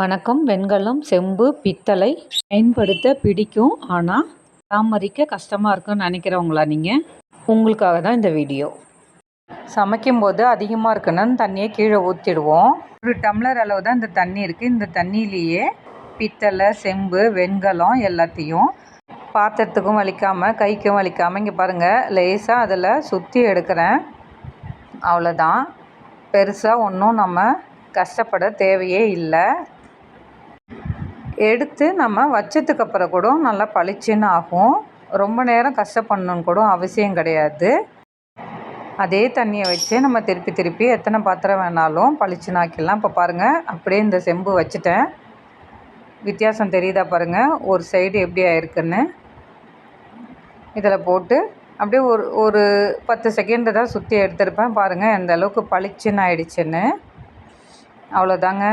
வணக்கம். வெண்கலம் செம்பு பித்தளை பயன்படுத்த பிடிக்கும். ஆனால் பராமரிக்க கஷ்டமாக இருக்குன்னு நினைக்கிறவங்களா நீங்கள் உங்களுக்காக தான் இந்த வீடியோ. சமைக்கும்போது அதிகமாக இருக்குன்னு தண்ணியை கீழே ஊற்றிடுவோம் ஒரு டம்ளர் அளவு தான் இந்த தண்ணி இருக்குது இந்த தண்ணியிலேயே பித்தளை செம்பு வெண்கலம் எல்லாத்தையும் பாத்திரத்துக்கும் வலிக்காமல் கைக்கும் வலிக்காமல் இங்கே பாருங்கள் லேசாக அதில் சுற்றி எடுக்கிறேன். அவ்வளோதான் பெருசாக ஒன்றும் நம்ம கஷ்டப்பட தேவையே இல்லை. எடுத்து நம்ம வச்சதுக்கு அப்புறம் கூட நல்லா பளிச்சுன்னு ஆகும். ரொம்ப நேரம் கஷ்டப்படணுன்னு கூட அவசியம் கிடையாது. அதே தண்ணியை வச்சு நம்ம திருப்பி திருப்பி எத்தனை பாத்திரம் வேணாலும் பளிச்சுன்னு ஆக்கிடலாம். இப்போ பாருங்கள் அப்படியே இந்த செம்பு வச்சுட்டேன். வித்தியாசம் தெரியுதா பாருங்கள் ஒரு சைடு எப்படி ஆயிருக்குன்னு. இதில் போட்டு அப்படியே ஒரு ஒரு பத்து செகண்டு தான் சுற்றி எடுத்திருப்பேன். பாருங்கள் எந்த அளவுக்கு பளிச்சுன்னு ஆயிடுச்சுன்னு. அவ்வளோதாங்க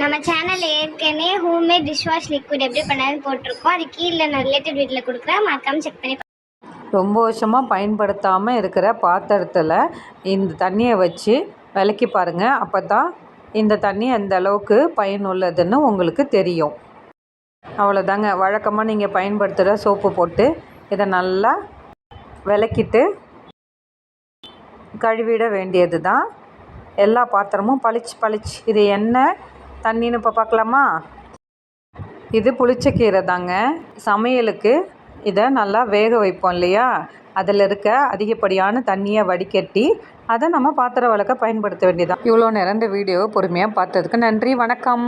நம்ம சேனல் ஏற்கனவே ஹோம்மேட் டிஷ் வாஷ் லிக்விட் எப்படி பண்ணாதுன்னு போட்டிருக்கோம். அது கீழே நான் ரிலேட்டட் வீட்டில் கொடுக்குறேன். மறக்காமல் செக் பண்ணி ரொம்ப வருஷமாக பயன்படுத்தாமல் இருக்கிற பாத்திரத்தில் இந்த தண்ணியை வச்சு விளக்கி பாருங்கள் அப்போ தான் இந்த தண்ணி எந்த அளவுக்கு பயனுள்ளதுன்னு உங்களுக்கு தெரியும். அவ்வளோதாங்க வழக்கமாக நீங்கள் பயன்படுத்துகிற சோப்பு போட்டு இதை நல்லா விளக்கிட்டு கழுவிட வேண்டியது தான் எல்லா பாத்திரமும் பளிச்சு பளிச்சு. இது என்ன தண்ணின்னு இப்போ பார்க்கலாமா இது புளிச்சக்கீரை தாங்க. சமையலுக்கு இதை நல்லா வேக வைப்போம் இல்லையா? அதில் இருக்க அதிகப்படியான தண்ணியை வடிகட்டி அதை நம்ம பாத்திரம் வளர்க்க பயன்படுத்த வேண்டியதான் இவ்வளோ நேரம் இந்த வீடியோவை பொறுமையாக பார்த்ததுக்கு நன்றி. வணக்கம்.